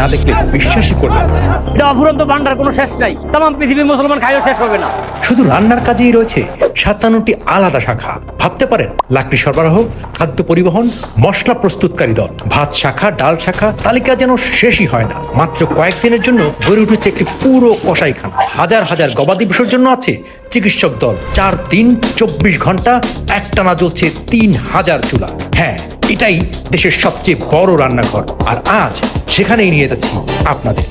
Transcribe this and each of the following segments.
না দেখলে বিশ্বাসই করবেন না। এটা অফুরন্ত ভান্ডার কোনো শেষ নাই। তাম পৃথিবীর মুসলমান খাইও শেষ হবে না। শুধু রান্নার কাজেই রয়েছে সাতান্নটি আলাদা শাখা। ভাবতে পারেন লাকড়ি সরবরাহ খাদ্য পরিবহন মশলা প্রস্তুতকারী দল। ভাত শাখা ডাল শাখা তালিকা যেন শেষই হয় না। মাত্র কয়েকদিনের জন্য গড়ে উঠেছে একটি পুরো কসাইখানা। হাজার হাজার গবাদি পশুর জন্য আছে চিকিৎসক দল। চার দিন চব্বিশ ঘণ্টা একটানা জ্বলছে তিন হাজার চুলা। হ্যাঁ এটাই দেশের সবচেয়ে বড় রান্নাঘর। আর আজ সেখানেই নিয়ে যাচ্ছি আপনাদের।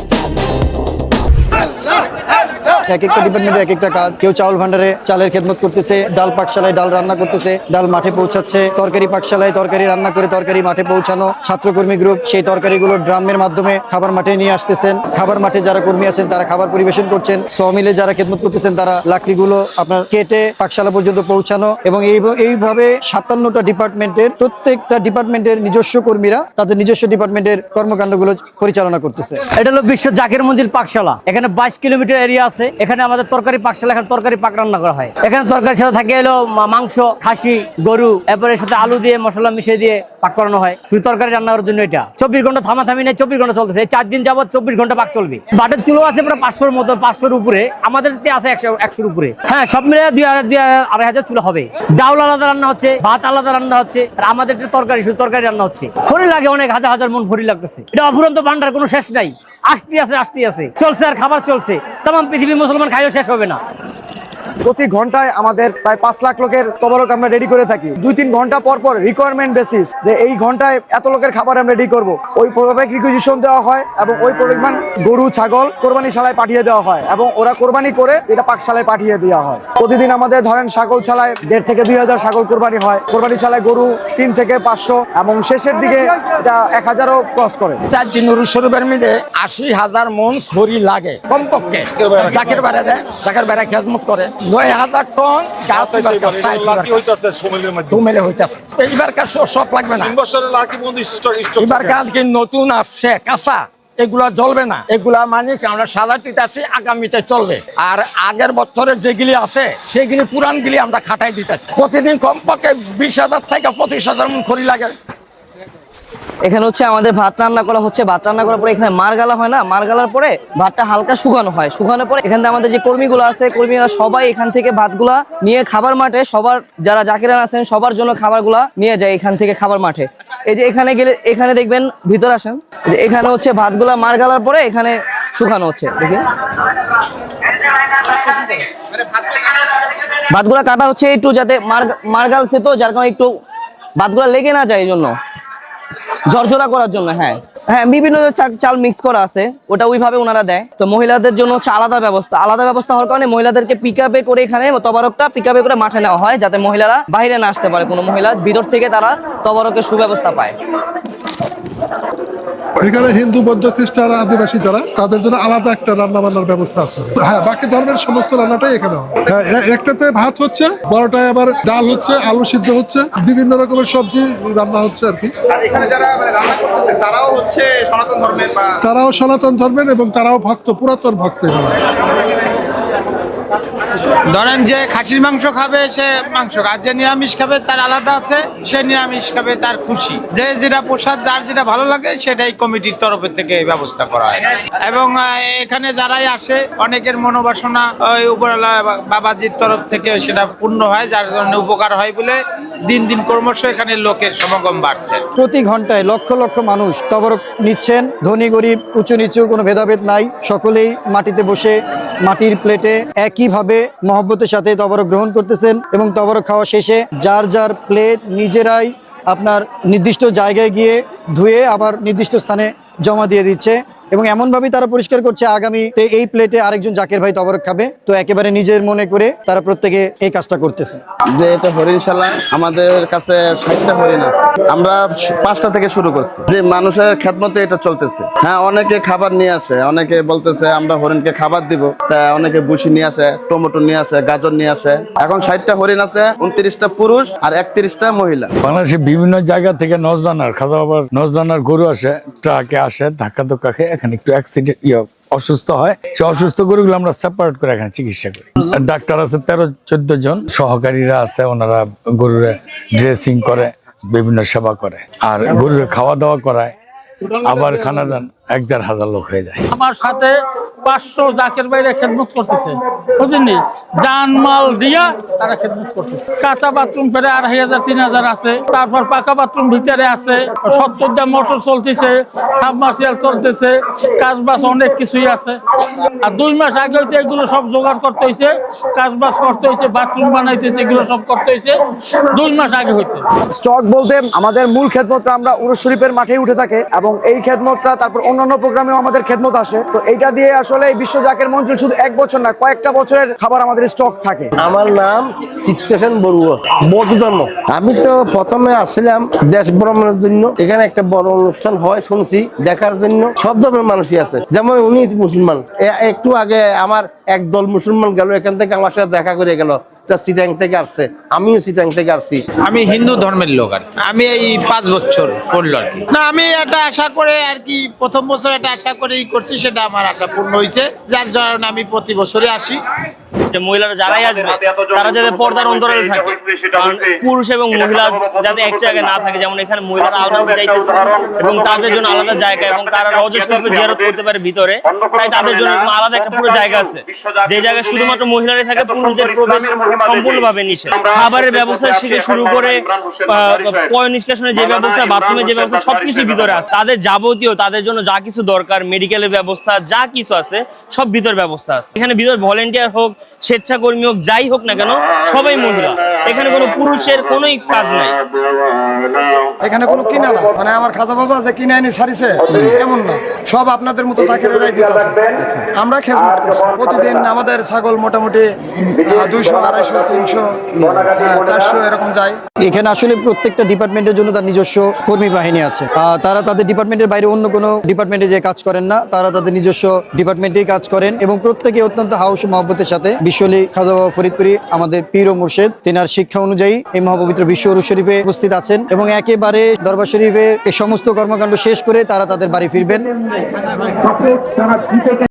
এক একটা ডিপার্টমেন্টে এক একটা কাজ। কেউ চাউল ভান্ডারে চালের খেদমত করতেছে ডাল পাকশালায় ডাল রান্না করতেছে ডাল মাঠে পৌঁছাচ্ছে তরকারি পাকশালায় তরকারি রান্না করে তরকারি মাঠে পৌঁছানো ছাত্রকর্মী গ্রুপ সেই তরকারিগুলো ড্রামের মাধ্যমে খাবার মাঠে নিয়ে আসতেছেন। খাবার মাঠে যারা কর্মী আছেন তারা খাবার পরিবেশন করছেন। সমিলে যারা খেদমত করতেছেন তারা লাকড়িগুলো আপনার কেটে পাকশালা পর্যন্ত পৌঁছানো এবং এই এইভাবে সাতান্নটা ডিপার্টমেন্টের প্রত্যেকটা ডিপার্টমেন্টের নিজস্ব কর্মীরা তাদের নিজস্ব ডিপার্টমেন্টের কর্মকাণ্ডগুলো পরিচালনা করতেছে। এটা হলো বিশ্ব জাকির মঞ্জিল পাকশালা। এখানে বাইশ কিলোমিটার এরিয়া আছে। এখানে আমাদের তরকারি পাকশালা এখানে তরকারি পাক রান্না করা হয়। এখানে তরকারির সাথে থাকে এলো মাংস, খাসি, গরু, এরপরে এর সাথে আলু দিয়ে, মশলা মিশিয়ে দিয়ে পাক করানো হয়। শুধু তরকারি রান্না করার জন্য এটা। চব্বিশ ঘণ্টা থামা থামি নেই, চব্বিশ ঘণ্টা চলতেছে। চার দিন যাবত চব্বিশ ঘণ্টা পাক চলবে। বাটের চুলো আছে প্রায় পাঁচশোর মতো, পাঁচশোর উপরে। আমাদের আছে একশো, একশোর উপরে। হ্যাঁ সব মিলে দুই হাজার দুই হাজার, আড়াই হাজার চুলো হবে। ডাউল আলাদা রান্না হচ্ছে, ভাত আলাদা রান্না হচ্ছে, আর আমাদের তরকারি, শুধু তরকারি রান্না হচ্ছে। খড়ি লাগে অনেক, হাজার হাজার মন খড়ি লাগতেছে। এটা অফুরন্ত ভান্ডার, কোনো শেষ নাই। আসতে আছে আসতে আছে। চলছে আর খাবার চলছে। তাম পৃথিবী মুসলমান খাইও শেষ হবে না। প্রতি ঘন্টায় আমাদের প্রায় পাঁচ লাখ লোকের তবরক আমরা রেডি করে থাকি। দুই তিন ঘণ্টা পর পর রিকোয়ারমেন্ট বেসিস যে এই ঘন্টায় এত লোকের খাবার আমরা রেডি করব। ওই প্রোডাক্ট রিকুইজিশন দেওয়া হয় এবং ওই পরিমাণ গরু ছাগল কোরবানি শালায় পাঠিয়ে দেওয়া হয় এবং ওরা কোরবানি করে এটা পাকশালায় পাঠিয়ে দেওয়া হয়। প্রতিদিন আমাদের ধরেন ছাগল ছালায় দেড় থেকে দুই হাজার ছাগল কোরবানি হয়। কোরবানি শালায় গরু তিন থেকে পাঁচশো এবং শেষের দিকে এটা এক হাজারও ক্রস করে। চার দিন শরীফের মিলে আশি হাজার মন খড়ি লাগে কমপক্ষে। জাকের বেড়া দেয় জাকের বেড়া খেজমত করে। নয় হাজার টন গাছ হইতাছে সব- লাগবে না। এবার কি নতুন আসছে কাঁচা। এগুলা জ্বলবে না। এগুলা মানে কি আমরা সাদা দিতেছি আগামীতে চলবে। আর আগের বছরের যেগুলি আছে সেগুলি পুরান গুলি আমরা খাটাই দিতেছি। প্রতিদিন কমপক্ষে বিশ হাজার থেকে পঁচিশ হাজার মন খড়ি লাগে। এখানে হচ্ছে আমাদের ভাত রান্না করা হচ্ছে, ভাত রান্না করার পরে এখানে মার গালা হয় না? মার গালার পরে ভাতটা হালকা শুকানো হয়। শুকানোর পরে এখানে আমাদের যে কর্মীগুলো আছে, কর্মীরা সবাই এখান থেকে ভাতগুলা নিয়ে খাবার মাঠে, সবার যারা জাকিরান আছেন, সবার জন্য খাবারগুলা নিয়ে যায় এখান থেকে খাবার মাঠে। এই যে এখানে গেলে, এখানে দেখবেন, ভিতর আসেন, যে এখানে হচ্ছে ভাতগুলা মার গালার পরে এখানে শুকানো হচ্ছে। দেখি। ভাতগুলা কাটা হচ্ছে একটু যাতে মার মারগালছে তো যার কারণে একটু ভাতগুলা লেগে না যায় এই জন্য। ঝরঝরা করার জন্য হ্যাঁ। হ্যাঁ বিভিন্ন চাল মিক্স করা আছে। ওটা ওইভাবে ওনারা দেয়। তো মহিলাদের জন্য হচ্ছে আলাদা ব্যবস্থা। আলাদা ব্যবস্থা হওয়ার কারণে মহিলাদেরকে পিক আপে করে এখানে তবারকটা পিক আপে করে মাঠে নেওয়া হয়, যাতে মহিলারা বাইরে না আসতে পারে। কোনো মহিলা ভিতর থেকে তারা তবারকের সুব্যবস্থা পায়। এখানে হিন্দু বৌদ্ধ খ্রিস্টান আদিবাসী যারা তাদের জন্য আলাদা একটা রান্না বান্নার ব্যবস্থা আছে। হ্যাঁ বাকি ধর্মের সমস্ত রান্নাটাই এখানে হয় একটাতে ভাত হচ্ছে বড়টায় আবার ডাল হচ্ছে আলু সিদ্ধ হচ্ছে বিভিন্ন রকমের সবজি রান্না হচ্ছে আর কি। এখানে যারা মানে রান্না করতেছে তারাও হচ্ছে সনাতন ধর্মের তারাও সনাতন ধর্মের এবং তারাও ভক্ত পুরাতন ভক্ত এখানে। ধরেন যে খাসির মাংস খাবে, সে মাংস আর যে নিরামিষ খাবে, তার আলাদা আছে, সে নিরামিষ খাবে, তার খুশি। যে যেটা প্রসাদ, যার যেটা ভালো লাগে, সেটাই কমিটির তরফের থেকে ব্যবস্থা করা হয়। এবং এখানে যারাই আসে, অনেকের মনোবাসনা, ওই উপরওয়ালা বাবাজির তরফ থেকে সেটা পূর্ণ হয়, যার জন্য উপকার হয় বলে দিন দিন ক্রমশ এখানে লোকের সমাগম বাড়ছে। প্রতি ঘন্টায় লক্ষ লক্ষ মানুষ তবরক নিচ্ছেন। ধনী, গরিব, উঁচু নিচু কোনো ভেদাভেদ নাই। সকলেই মাটিতে বসে মাটির প্লেটে একইভাবে মহব্বতের সাথে তবরক গ্রহণ করতেছেন এবং তবরক খাওয়া শেষে যার যার প্লেট নিজেরাই আপনার নির্দিষ্ট জায়গায় গিয়ে ধুয়ে আবার নির্দিষ্ট স্থানে জমা দিয়ে দিচ্ছে। এবং এমনভাবেই তারা পরিষ্কার করছে আগামীতে এই প্লেটে আরেকজন জাকের ভাই তবরক খাবে। তো একেবারে নিজের মনে করে তারা প্রত্যেকে এই কাজটা করতেছে। যে এটা হরিণশালা আমাদের কাছে ষাটটা হরিণ আছে। আমরা পাঁচটা থেকে শুরু করছি। যে মানুষের খেদমতে এটা চলতেছে। হ্যাঁ অনেকে খাবার নিয়ে আসে। অনেকে বলতেছে আমরা হরিণকে খাবার দিব। তা অনেকে বুসি নিয়ে আসে টমেটো নিয়ে আসে গাজর নিয়ে আসে। এখন ষাটটা হরিণ আছে উনত্রিশটা পুরুষ আর একত্রিশটা মহিলা। বাংলাদেশে বিভিন্ন জায়গা থেকে নজদানার খাওয়া আবার নজদানার গরু আসে ট্রাকে আসে ধাক্কা ধোক্কা খেয়ে এখানে একটু অ্যাক্সিডেন্ট ইয়ে অসুস্থ হয়। সে অসুস্থ গরুগুলো আমরা সেপারেট করে এখানে চিকিৎসা করি। ডাক্তার আছে তেরো, চোদ্দ জন। সহকারীরা আছে, ওনারা গরুরে ড্রেসিং করে, বিভিন্ন সেবা করে। আর গরুরে খাওয়া দাওয়া করায়। আবার খানা দান। এক দেড় হাজার লোক হয়ে যায়। আমার সাথে পাঁচশো জাকের বাইরে খেদমত করতেছে। বুঝলি জানমাল দিয়া তারা খেদমত করতেছে। কাঁচা বাথরুম ফেরে আড়াই হাজার তিন হাজার আছে। তারপর পাকা বাথরুম ভিতরে আছে। সত্তরটা মোটর চলতেছে সাবমার্সিয়াল চলতেছে। কাজ বাস অনেক কিছুই আছে। আর দুই মাস আগে হইতে এগুলো সব জোগাড় করতে হয়েছে কাজ বাস করতে হয়েছে বাথরুম বানাইতেছে এগুলো সব করতে হয়েছে দুই মাস আগে হইতে। স্টক বলতে আমাদের মূল খেদমতটা আমরা উরুস শরীফের মাঠেই উঠে থাকে এবং এই খেদমতটা তারপর অন্যান্য প্রোগ্রামেও আমাদের খেদমত আসে। তো এইটা দিয়ে আসলে এই বিশ্ব জাকের মঞ্চল শুধু এক বছর না কয়েকটা বছরের খাবার আমাদের স্টক থাকে। আমার নাম চিত্তসেন বড়ুয়া। বৌদ্ধ ধর্ম আমি তো প্রথমে আসছিলাম দেশ ভ্রমণের জন্য। এখানে একটা বড় অনুষ্ঠান হয় শুনছি দেখার জন্য। সব ধর্মের মানুষই আছে। যেমন উনি মুসলমান। একটু আগে আমার এক দল মুসলমান গেল এখান থেকে আমার সাথে দেখা করে গেল। এটা সিটাং থেকে আসছে আমিও সিটাং থেকে আসছি। আমি হিন্দু ধর্মের লোক আর আমি এই পাঁচ বছর করল আর কি। না আমি একটা আশা করে আর কি প্রথম বছর একটা আশা করেই করছি সেটা আমার আশা পূর্ণ হয়েছে। যার কারণে আমি প্রতি বছরে আসি। যে মহিলারা যারাই আসবে তারা যাতে পর্দার অন্তরালে থাকে। কারণ পুরুষ এবং মহিলা যাতে এক জায়গায় না থাকে যেমন এখানে মহিলারা আলাদা যাইতেছে এবং তাদের জন্য আলাদা জায়গা এবং তারা রজ শরীফে জিয়ারত করতে পারে ভিতরে তাই তাদের জন্য আলাদা একটা পুরো জায়গা আছে। যে জায়গায় শুধুমাত্র মহিলারাই থাকে পুরুষদের প্রবেশ সম্পূর্ণভাবে নিষেধ। খাবারের ব্যবস্থা থেকে শুরু করে আহ, পয় নিষ্কাশনের যে ব্যবস্থা বাথরুমের যে ব্যবস্থা সবকিছু ভিতরে আছে। তাদের যাবতীয় তাদের জন্য যা কিছু দরকার মেডিকেলের ব্যবস্থা যা কিছু আছে সব ভিতর ব্যবস্থা আছে এখানে ভিতর ভলেন্টিয়ার হোক স্বেচ্ছাকর্মী হোক যাই হোক না কেন সবাই মহিলা। এখানে কোনো পুরুষের কোনোই কাজ নাই। এখানে কোনো কিনা না। মানে আমার খাজা বাবা যে কিনে আনি সারিছে এমন না। সব আপনাদের মতো চাকরিরাই দিতেছে আমরা খেজমত করছি। প্রতিদিন আমাদের ছাগল মোটামুটি দুইশো আড়াইশো তিনশো চারশো এরকম যায়। এখানে আসলে প্রত্যেকটা ডিপার্টমেন্টের জন্য তার নিজস্ব কর্মী বাহিনী আছে। তারা তাদের ডিপার্টমেন্টের বাইরে অন্য কোনো ডিপার্টমেন্টে যে কাজ করেন না তারা তাদের নিজস্ব ডিপার্টমেন্টেই কাজ করেন এবং প্রত্যেকে অত্যন্ত হাউস মহব্বতের সাথে বিশ্বলি খাজা বাবা ফরিদপুরি, আমাদের পীর ও মুর্শেদ আর শিক্ষা অনুযায়ী এই মহাপবিত্র বিশ্ব শরীফে উপস্থিত আছেন এবং একেবারে দরবার শরীফের এই সমস্ত কর্মকাণ্ড শেষ করে তারা তাদের বাড়ি ফিরবেন।